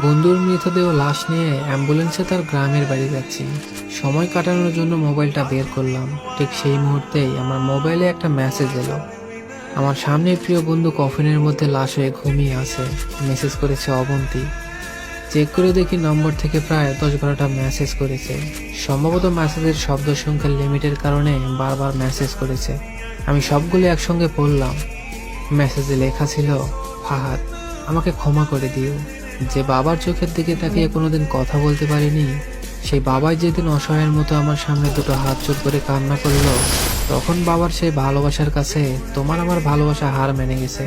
বন্ধুর মৃতদেহ লাশ নিয়ে অ্যাম্বুলেন্সে তার গ্রামের বাড়ি যাচ্ছি। সময় কাটানোর জন্য মোবাইলটা বের করলাম। ঠিক সেই মুহূর্তেই আমার মোবাইলে একটা মেসেজ এলো। আমার সামনে প্রিয় বন্ধু কফিনের মধ্যে লাশ হয়ে ঘুমিয়ে আছে। মেসেজ করেছে অবন্তী। চেক করে দেখি নম্বর থেকে প্রায় দশ বারোটা মেসেজ করেছে। সম্ভবত মেসেজের শব্দ সংখ্যার লিমিটের কারণে বারবার মেসেজ করেছে। আমি সবগুলো একসঙ্গে পড়লাম। মেসেজে লেখা ছিল, ফাহাদ, আমাকে ক্ষমা করে দিও। যে বাবার চোখের দিকে তাকিয়ে কোনোদিন কথা বলতে পারিনি সেই বাবাই যেদিন অসহায়ের মতো আমার সামনে দুটো হাত জোর করে কান্না করল তখন বাবার সেই ভালোবাসার কাছে তোমার আমার ভালোবাসা হার মেনে গেছে।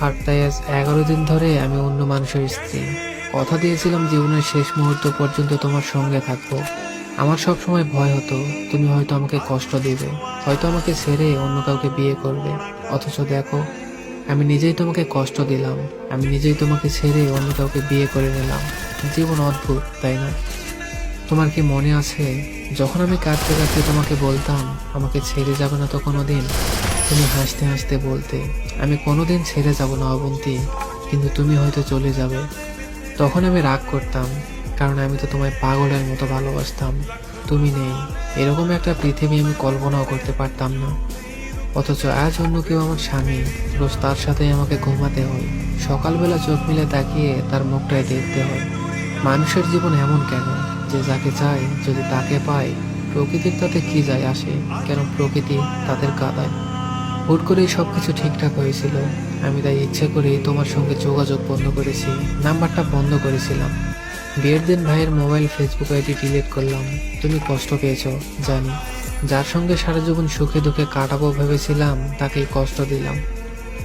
আর তাই আজ এগারো দিন ধরে আমি অন্য মানুষের স্ত্রী। কথা দিয়েছিলাম জীবনের শেষ মুহূর্ত পর্যন্ত তোমার সঙ্গে থাকব। আমার সব সময় ভয় হতো তুমি হয়তো আমাকে কষ্ট দিবে হয়তো আমাকে ছেড়ে অন্য কাউকে বিয়ে করবে। অথচ দেখো আমি নিজেই তোমাকে কষ্ট দিলাম। আমি নিজেই তোমাকে ছেড়ে অন্য কাউকে বিয়ে করে নিলাম। জীবন অদ্ভুত, তাই না? তোমার কি মনে আছে, যখন আমি কাঁদতে কাঁদতে তোমাকে বলতাম, আমাকে ছেড়ে যাবে না তো কোনোদিন? তুমি হাসতে হাসতে বলতে, আমি কোনোদিন ছেড়ে যাব না অবন্তি, কিন্তু তুমি হয়তো চলে যাবে। তখন আমি রাগ করতাম, কারণ আমি তো তোমায় পাগলের মতো ভালোবাসতাম। তুমি নেই, এরকম একটা পৃথিবী আমি কল্পনাও করতে পারতাম না। অথচ আজ অন্য কেউ আমার স্বামী, রোজ তার সাথেই আমাকে ঘুমাতে হয়। সকালবেলা চোখ মিলে তাকিয়ে তার মুখটাই দেখতে হয়। মানুষের জীবন এমন কেন? যে যাকে চায়, যদি তাকে পায়, প্রকৃতির তাতে কি যায় আসে? কেন প্রকৃতি তাদের কাদায়? হুট করেই সব কিছু ঠিকঠাক হয়েছিল। আমি তাই ইচ্ছে করেই তোমার সঙ্গে যোগাযোগ বন্ধ করেছি, নাম্বারটা বন্ধ করেছিলাম। বিয়ের দিন ভাইয়ের মোবাইল ফেসবুক আইডি ডিলিট করলাম। তুমি কষ্ট পেয়েছ, জানি। যার সঙ্গে সারা জীবন সুখে দুঃখে কাটাবো ভেবেছিলাম, তাকেই কষ্ট দিলাম।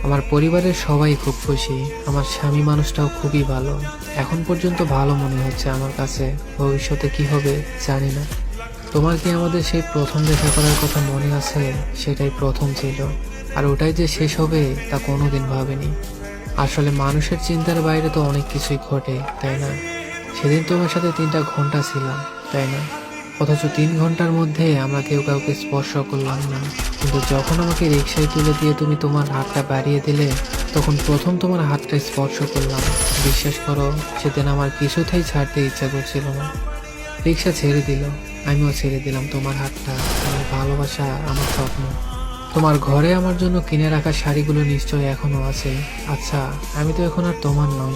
আমার পরিবারের সবাই খুব খুশি, আমার স্বামী মানুষটাও খুবই ভালো। এখন পর্যন্ত ভালো মনে হচ্ছে আমার কাছে, ভবিষ্যতে কি হবে জানি না। তোমার কি আমাদের সেই প্রথম দেখা করার কথা মনে আছে? সেটাই প্রথম ছিল। আর ওটাই যে শেষ হবে, তা কোনোদিন ভাবিনি। আসলে মানুষের চিন্তার বাইরে তো অনেক কিছুই ঘটে, তাই না? সেদিন তোমার সাথে তিনটা ঘণ্টা ছিলাম, তাই না? অথচ তিন ঘণ্টার মধ্যে আমরা কেউ কাউকে স্পর্শ করলাম না। কিন্তু যখন আমাকে রিক্সায় তুলে দিয়ে তুমি তোমার হাতটা বাড়িয়ে দিলে, তখন প্রথম তোমার হাতটা স্পর্শ করলাম। বিশ্বাস করো, সেদিন আমার কিছুতেই ছাড়তে ইচ্ছা করছিল না। রিক্সা ছেড়ে দিল। আমিও ছেড়ে দিলাম তোমার হাতটা। আমার ভালোবাসা, আমার স্বপ্ন। তোমার ঘরে আমার জন্য কিনে রাখা শাড়িগুলো নিশ্চয়ই এখনও আছে। আচ্ছা আমি তো এখন আর তোমার নই।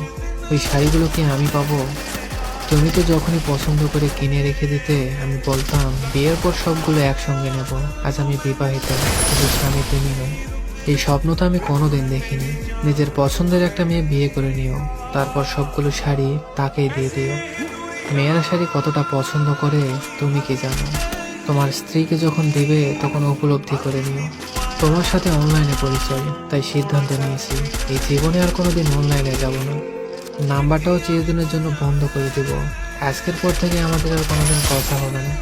ওই শাড়িগুলো কি আমি পাবো? তুমি তো যখনই পছন্দ করে কিনে রেখে দিতে, আমি বলতাম, বিয়ের পর সবগুলো একসঙ্গে নেব। আজ আমি বিবাহিত কিন্তু স্বামী তুমি নয় এই স্বপ্ন তো আমি কোনোদিন দেখিনি। নিজের পছন্দের একটা মেয়ে বিয়ে করে নিও। তারপর সবগুলো শাড়ি তাকেই দিয়ে দিও। মেয়েরা শাড়ি কতটা পছন্দ করে, তুমি কি জানো? তোমার স্ত্রীকে যখন দিবে, তখন উপলব্ধি করে নিও। তোমার সাথে অনলাইনে পরিচয়, তাই সিদ্ধান্ত নিয়েছি। এই জীবনে আর কোনোদিন অনলাইনে যাব না। নাম্বারটাও চিরদিনের জন্য বন্ধ করে দেব। আজকের পর থেকে আমাদের আর কোনোদিন কথা হবে না।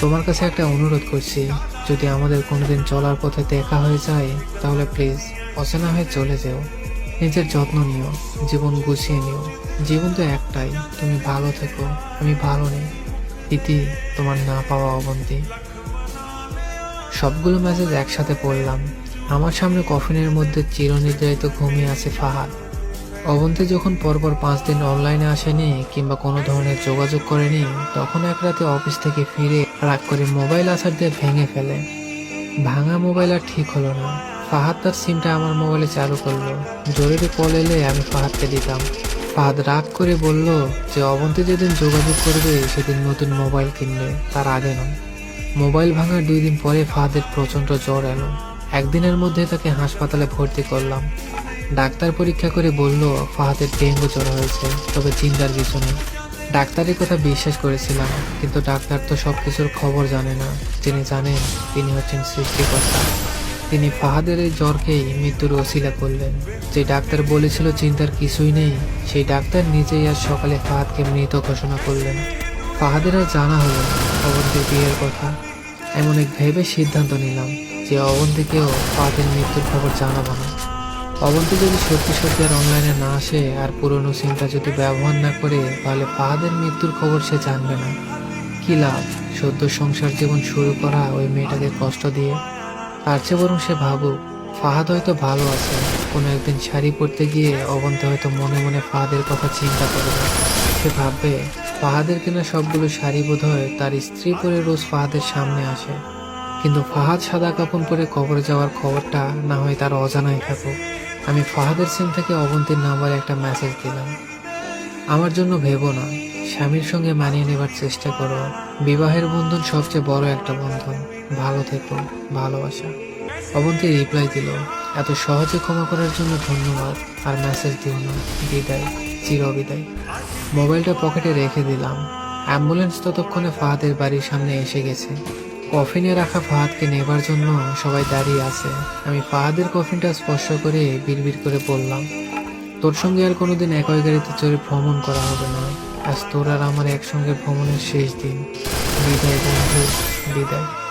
তোমার কাছে একটা অনুরোধ করছি, যদি আমাদের কোনোদিন চলার পথে দেখা হয়ে যায়, তাহলে প্লিজ অচেনা হয়ে চলে যেও। নিজের যত্ন নিও, জীবন গুছিয়ে নিও। জীবন তো একটাই, তুমি ভালো থেকো, আমি ভালো নেই। ইতি তোমার না পাওয়া অবন্তি। সবগুলো মেসেজ একসাথে পড়লাম। আমার সামনে কফিনের মধ্যে চিরনির্ধারিত ঘুমিয়ে আছে ফাহাদ। অবন্তি যখন পরপর পাঁচ দিন অনলাইনে আসেনি কিংবা কোনো ধরনের যোগাযোগ করেনি, তখন এক রাতে অফিস থেকে ফিরে রাগ করে মোবাইল আসার দিয়ে ভেঙে ফেলে। ভাঙা মোবাইল আর ঠিক হলো না। ফাহাদ তার সিমটা আমার মোবাইলে চালু করল। জরুরি কল এলে আমি ফাহাদকে দিতাম। ফাহাদ রাগ করে বলল যে অবন্তি যেদিন যোগাযোগ করবে, সেদিন নতুন মোবাইল কিনবে, তার আগে নয়। মোবাইল ভাঙার দুই দিন পরে ফাহাদের প্রচণ্ড জ্বর এলো। একদিনের মধ্যে তাকে হাসপাতালে ভর্তি করলাম। ডাক্তার পরীক্ষা করে বলল, ফাহাদের ডেঙ্গু জ্বর হয়েছে, তবে চিন্তার কিছু নেই। ডাক্তারের কথা বিশ্বাস করেছিলাম, কিন্তু ডাক্তার তো সব কিছুর খবর জানে না। যিনি জানেন, তিনি হচ্ছেন সৃষ্টিকর্তা। তিনি ফাহাদের এই জ্বরকেই মৃত্যুর ওসিলা করলেন। যে ডাক্তার বলেছিল চিন্তার কিছুই নেই, সেই ডাক্তার নিজেই আজ সকালে ফাহাদকে মৃত ঘোষণা করলেন। ফাহাদের আর জানা হলো অবন্তীর বিয়ের কথা। এমন এক ভেবে সিদ্ধান্ত নিলাম যে অবন্তীকেও ফাহাদের মৃত্যুর খবর জানাব না। অবন্তী যদি সত্যি সত্যি আর অনলাইনে না আসে, আর পুরনো সিমটা যদি ব্যবহার না করে, তাহলে ফাহাদের মৃত্যুর খবর সে জানবে না। কি লাভ? সদ্য সংসার জীবন শুরু করা ওই মেয়েটাকে কষ্ট দিয়ে। তার চেয়ে বরং সে ভাবুক, ফাহাদ হয়তো ভালো আছে। কোনো একদিন শাড়ি পরতে গিয়ে অবন্তে হয়তো মনে মনে ফাহাদের কথা চিন্তা করবে। সে ভাববে, ফাহাদের কেনা সবগুলো শাড়ি বোধ হয় তার স্ত্রী পরে রোজ ফাহাদের সামনে আসে। কিন্তু ফাহাদ সাদা কাপড় পরে কবরে যাওয়ার খবরটা না হয় তার অজানাই থাকুক। আমি ফাহাদের সিম থেকে অবন্তীর নাম্বারে একটা মেসেজ দিলাম। আমার জন্য ভেবো না, স্বামীর সঙ্গে মানিয়ে নেবার চেষ্টা করো। বিবাহের বন্ধন সবচেয়ে বড় একটা বন্ধন। ভালো থেকো, ভালোবাসা। অবন্তী রিপ্লাই দিল, এত সহজে ক্ষমা করার জন্য ধন্যবাদ আর মেসেজ দিও না। বিদায় চির বিদায় মোবাইলটা পকেটে রেখে দিলাম। অ্যাম্বুলেন্স ততক্ষণে ফাহাদের বাড়ির সামনে এসে গেছে। কফিনে রাখা ফাহাদকে নেবার জন্য সবাই দাঁড়িয়ে আছে। আমি ফাহাদের কফিনটা স্পর্শ করে বিড়বিড় করে বললাম, তোর সঙ্গে আর কোনোদিন একই গাড়িতে চড়ে ভ্রমণ করা হবে না। আজ তোর আর আমার একসঙ্গে ভ্রমণের শেষ দিন। বিদায় বন্ধু, বিদায়।